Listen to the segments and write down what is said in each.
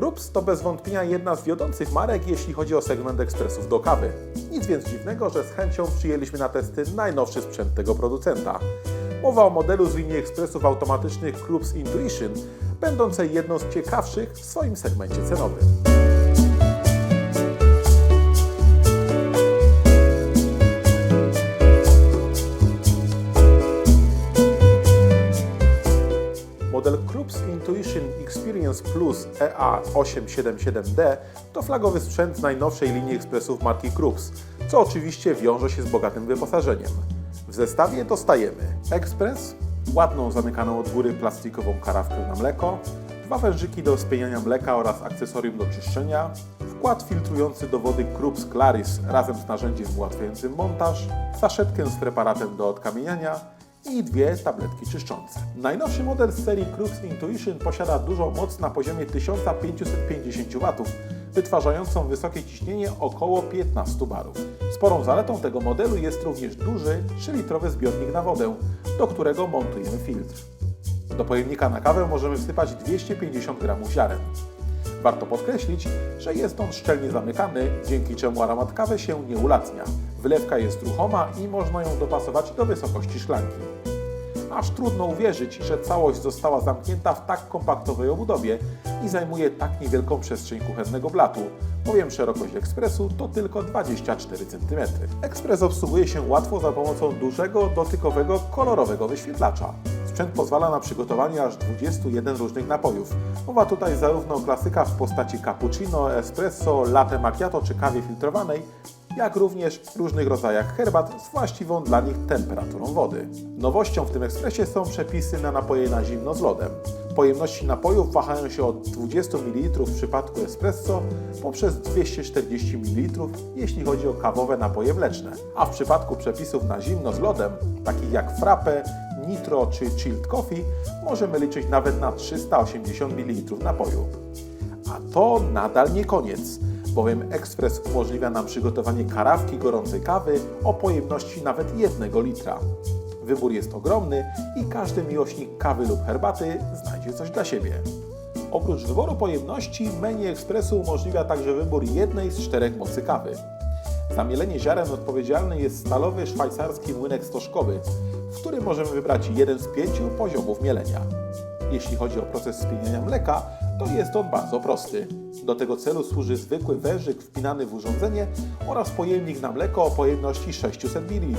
Krups to bez wątpienia jedna z wiodących marek, jeśli chodzi o segment ekspresów do kawy. Nic więc dziwnego, że z chęcią przyjęliśmy na testy najnowszy sprzęt tego producenta. Mowa o modelu z linii ekspresów automatycznych Krups Intuition, będącej jedną z ciekawszych w swoim segmencie cenowym. Intuition Experience Plus E EA877D to flagowy sprzęt z najnowszej linii ekspresów marki Krups, co oczywiście wiąże się z bogatym wyposażeniem. W zestawie dostajemy ekspres, ładną zamykaną od góry plastikową karawkę na mleko, dwa wężyki do spieniania mleka oraz akcesorium do czyszczenia, wkład filtrujący do wody Krups Claris razem z narzędziem ułatwiającym montaż, saszetkę z preparatem do odkamieniania, i dwie tabletki czyszczące. Najnowszy model z serii Krups Intuition posiada dużą moc na poziomie 1550 W, wytwarzającą wysokie ciśnienie około 15 barów. Sporą zaletą tego modelu jest również duży 3-litrowy zbiornik na wodę, do którego montujemy filtr. Do pojemnika na kawę możemy wsypać 250 g ziaren. Warto podkreślić, że jest on szczelnie zamykany, dzięki czemu aromat kawy się nie ulatnia. Wylewka jest ruchoma i można ją dopasować do wysokości szklanki. Aż trudno uwierzyć, że całość została zamknięta w tak kompaktowej obudowie i zajmuje tak niewielką przestrzeń kuchennego blatu, bowiem szerokość ekspresu to tylko 24 cm. Ekspres obsługuje się łatwo za pomocą dużego, dotykowego, kolorowego wyświetlacza. Sprzęt pozwala na przygotowanie aż 21 różnych napojów. Mowa tutaj zarówno o klasykach w postaci cappuccino, espresso, latte macchiato czy kawie filtrowanej, jak również różnych rodzajach herbat z właściwą dla nich temperaturą wody. Nowością w tym ekspresie są przepisy na napoje na zimno z lodem. Pojemności napojów wahają się od 20 ml w przypadku espresso poprzez 240 ml jeśli chodzi o kawowe napoje mleczne, a w przypadku przepisów na zimno z lodem, takich jak frappe, nitro czy chilled coffee, możemy liczyć nawet na 380 ml napoju. A to nadal nie koniec, bowiem ekspres umożliwia nam przygotowanie karawki gorącej kawy o pojemności nawet 1 litra. Wybór jest ogromny i każdy miłośnik kawy lub herbaty znajdzie coś dla siebie. Oprócz wyboru pojemności, menu ekspresu umożliwia także wybór jednej z czterech mocy kawy. Za mielenie ziaren odpowiedzialny jest stalowy szwajcarski młynek stożkowy, w którym możemy wybrać jeden z pięciu poziomów mielenia. Jeśli chodzi o proces spieniania mleka, to jest on bardzo prosty. Do tego celu służy zwykły wężyk wpinany w urządzenie oraz pojemnik na mleko o pojemności 600 ml.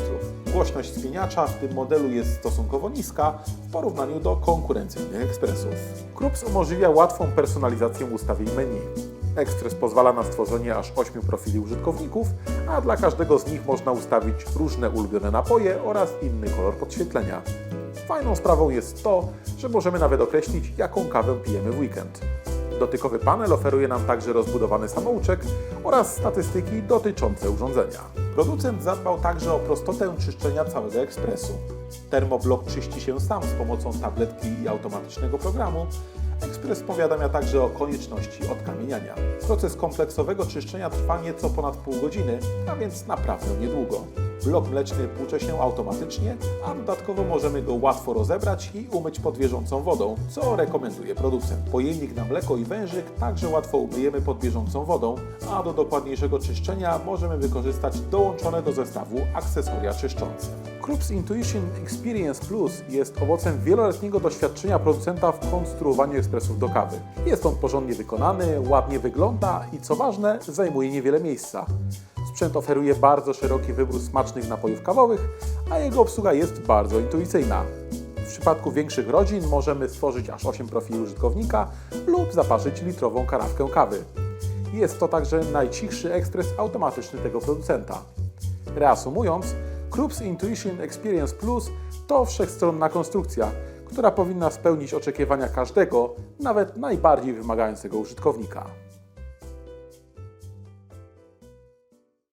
Głośność spieniacza w tym modelu jest stosunkowo niska w porównaniu do konkurencyjnych ekspresów. Krups umożliwia łatwą personalizację ustawień menu. Ekspres pozwala na stworzenie aż 8 profili użytkowników, a dla każdego z nich można ustawić różne ulubione napoje oraz inny kolor podświetlenia. Fajną sprawą jest to, że możemy nawet określić, jaką kawę pijemy w weekend. Dotykowy panel oferuje nam także rozbudowany samouczek oraz statystyki dotyczące urządzenia. Producent zadbał także o prostotę czyszczenia całego ekspresu. Termoblok czyści się sam z pomocą tabletki i automatycznego programu. Ekspres powiadamia także o konieczności odkamieniania. Proces kompleksowego czyszczenia trwa nieco ponad pół godziny, a więc naprawdę niedługo. Blok mleczny płucze się automatycznie, a dodatkowo możemy go łatwo rozebrać i umyć pod bieżącą wodą, co rekomenduje producent. Pojemnik na mleko i wężyk także łatwo umyjemy pod bieżącą wodą, a do dokładniejszego czyszczenia możemy wykorzystać dołączone do zestawu akcesoria czyszczące. Krups Intuition Experience Plus jest owocem wieloletniego doświadczenia producenta w konstruowaniu ekspresów do kawy. Jest on porządnie wykonany, ładnie wygląda i co ważne, zajmuje niewiele miejsca. Sprzęt oferuje bardzo szeroki wybór smacznych napojów kawowych, a jego obsługa jest bardzo intuicyjna. W przypadku większych rodzin możemy stworzyć aż 8 profili użytkownika lub zaparzyć litrową karawkę kawy. Jest to także najcichszy ekspres automatyczny tego producenta. Reasumując, Krups Intuition Experience Plus to wszechstronna konstrukcja, która powinna spełnić oczekiwania każdego, nawet najbardziej wymagającego użytkownika.